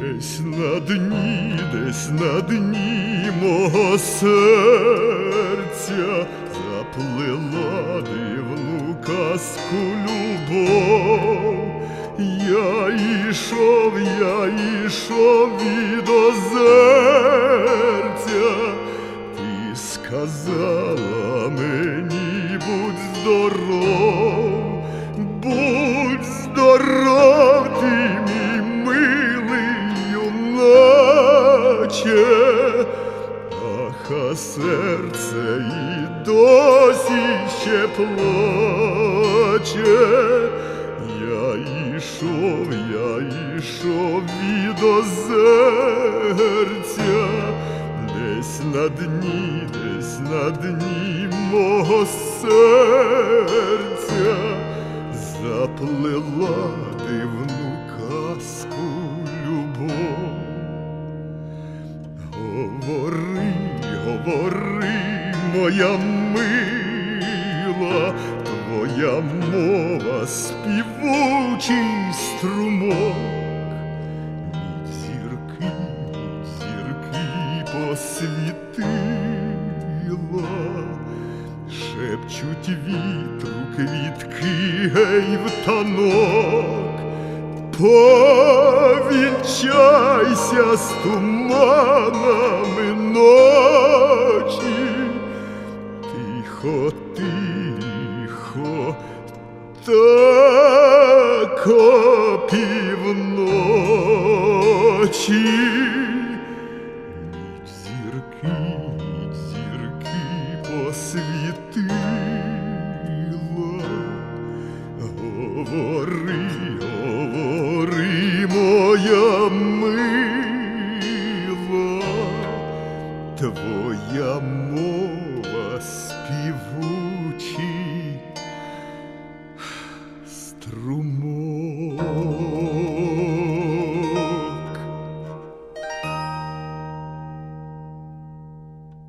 на дні, десь на дні мого серця заплела дивну казку любов. Я ішов, я ішов від озерця, ти сказала мені, будь здоров, будь здоров, юначе, ах, а серце і досі ще плаче. Я ішов, я ішов від озерця, десь на дні, десь на дні мого серця заплела дивну говори, моя мила, твоя мова співучий струмок. Мідь зірки, мідь зірки посвітила, шепчуть вітру квітки, гей в танок. Повінчайся з туманами тихо, тихо, тако півночі. Зірки, зірки посвітила. Говори, Room.